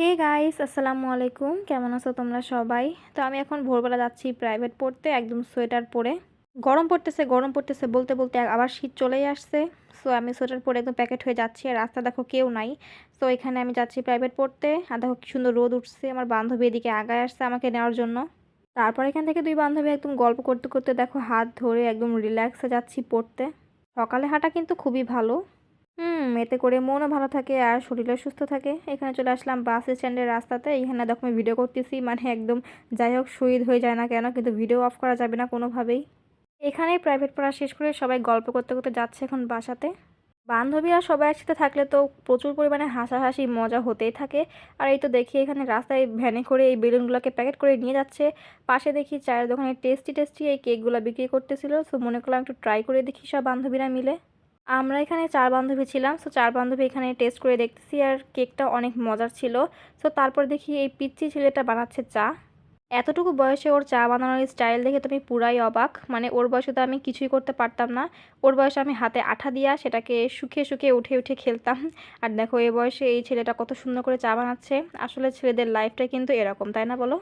Hey guys আসসালামু আলাইকুম। কেমন আছো তোমরা সবাই? তো আমি এখন ভোরবেলা যাচ্ছি প্রাইভেট পড়তে, একদম সোয়েটার পরে। গরম পড়তেছে গরম পড়তেছে বলতে বলতে আবার শীত চলেই আসছে। সো আমি সোয়েটার পরে একদম প্যাকেট হয়ে যাচ্ছি আর রাস্তা দেখো কেউ নাই। সো এখানে আমি যাচ্ছি প্রাইভেট পড়তে আর দেখো কি সুন্দর রোদ উঠছে, আমার বান্ধবী এদিকে আগায় আসছে আমাকে নেওয়ার জন্য। তারপর এখান থেকে দুই বান্ধবী একদম গল্প করতে করতে দেখো হাত ধরে একদম রিল্যাক্সে যাচ্ছি পড়তে। সকালে হাঁটা কিন্তু খুবই ভালো। হুম, এতে করে মনও ভালো থাকে আর শরীরও সুস্থ থাকে। এখানে চলে আসলাম বাস স্ট্যান্ডের রাস্তাতে। এখানে দেখো আমি ভিডিও করতেছি মানে একদম যাই হোক শহীদ হয়ে যায় না কেন, কিন্তু ভিডিও অফ করা যাবে না কোনোভাবেই। এখানেই প্রাইভেট পড়া শেষ করে সবাই গল্প করতে করতে যাচ্ছে এখন বাসাতে। বান্ধবীরা সবাই একসাথে থাকলে তো প্রচুর পরিমাণে হাসাহাসি, মজা হতেই থাকে। আর এই তো দেখি এখানে রাস্তায় ভ্যানে করে এই বেলুনগুলোকে প্যাকেট করে নিয়ে যাচ্ছে। পাশে দেখি চায়ের দোকানে টেস্টি টেস্টি এই কেকগুলো বিক্রি করতেছিল। সো মনে করলাম একটু ট্রাই করে দেখি সব বান্ধবীরা মিলে। আমরা এখানে চার বান্ধবী ছিলাম সো চার বান্ধবী এখানে টেস্ট করে দেখতেছি আর কেকটা অনেক মজার ছিল। সো তারপর দেখি এই পিচ্ছি ছেলেটা বানাচ্ছে চা। এতটুকু বয়সে ওর চা বানানোর স্টাইল দেখে তো আমি পুরাই অবাক। মানে ওর বয়সে তো আমি কিছুই করতে পারতাম না। ওর বয়সে আমি হাতে আঠা দিয়া সেটাকে শুকিয়ে শুকিয়ে উঠে উঠে খেলতাম। আর দেখো এই বয়সে এই ছেলেটা কত সুন্দর করে চা বানাচ্ছে। আসলে ছেলেদের লাইফটা কিন্তু এরকম, তাই না বলো?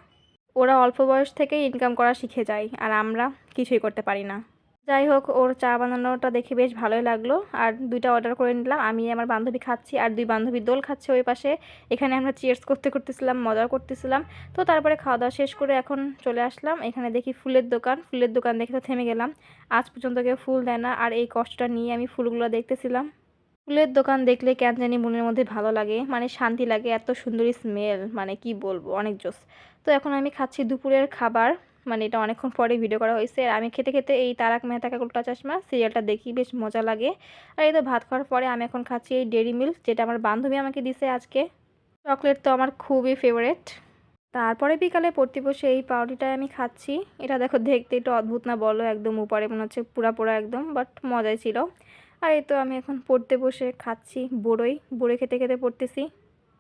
ওরা অল্প বয়স থেকেই ইনকাম করা শিখে যায়, আর আমরা কিছুই করতে পারি না। যাই হোক, ওর চা বানানোটা দেখে বেশ ভালোই লাগল। আর দুইটা অর্ডার করে নিলাম। আমি আমার বান্ধবী খাচ্ছি আর দুই বান্ধবী দোল খাচ্ছে ওই পাশে। এখানে আমরা চিয়ার্স করতে করতেছিলাম মজা করতেছিলাম। তো তারপরে খাওয়া দাওয়া শেষ করে এখন চলে আসলাম। এখানে দেখি ফুলের দোকান। ফুলের দোকান দেখে তো থেমে গেলাম। আজ পর্যন্ত কেউ ফুল দেয় না। আর এই কষ্টটা নিয়ে আমি ফুলগুলো দেখতেছিলাম। ফুলের দোকান দেখলে কেন জানি মনের মধ্যে ভালো লাগে। মানে শান্তি লাগে। এত সুন্দরী স্মেল মানে কি বলব? অনেক জোস। তো এখন আমি খাচ্ছি দুপুরের খাবার। মানে এটা অনেকক্ষণ পরে ভিডিও করা হয়েছে। আর আমি খেতে খেতে এই তারাক মেহতা কা উল্টা চশমা সিরিয়ালটা দেখি, বেশ মজা লাগে। আর এই তো ভাত খাওয়ার পরে আমি এখন খাচ্ছি এই ডেরি মিল্ক যেটা আমার বান্ধবী আমাকে দিছে আজকে। চকলেট তো আমার খুবই ফেভারেট তারপরে বিকালে পড়তে বসে এই পাউরুটিটাই আমি খাচ্ছি। এটা দেখো দেখতে একটু অদ্ভুত না বলো, একদম উপরে মনে হচ্ছে পুরা পুরা একদম বাট মজাই ছিল। আর এই তো আমি এখন পড়তে বসে খাচ্ছি বড়ই বড়ই খেতে খেতে পড়তেছি।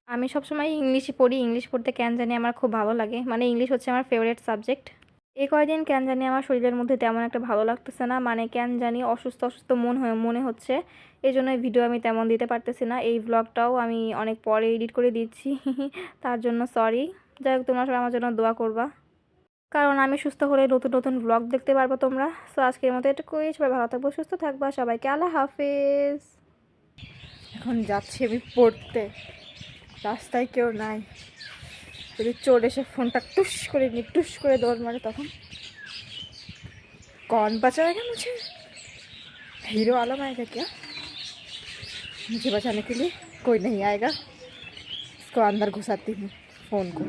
আমি সবসময় ইংলিশই পড়ি, ইংলিশ পড়তে কেন জানি আমার খুব ভালো লাগে। মানে ইংলিশ হচ্ছে আমার ফেভারিট সাবজেক্ট এই কয়দিন কেন জানি আমার শরীরের মধ্যে তেমন একটা ভালো লাগতেছে না। মানে কেন জানি অসুস্থ অসুস্থ মন হয়ে, মনে হচ্ছে। এই জন্য ভিডিও আমি তেমন দিতে পারতেছি না। এই ব্লগটাও আমি অনেক পরে এডিট করে দিচ্ছি। তার জন্য সরি যাই হোক, তোমরা সবাই আমার জন্য দোয়া করবা। কারণ আমি সুস্থ হলে নতুন নতুন ব্লগ দেখতে পারব তোমরা। সো আজকের মতো এটুকুই। সবাই ভালো থাকব, সুস্থ থাকবা। সবাইকে আল্লাহ হাফেজ। এখন যাচ্ছি আমি পড়তে। রাস্তায় কেউ নাই। যদি চোর এসে ফোনটা টুস করে নিয়ে টুস করে দৌড় মারে তখন कौन बचाएगा मुझे हीरो आलम आएगा क्या मुझे बचाने के लिए कोई नहीं आएगा इसको अंदर घुसाती हूँ फ़ोन को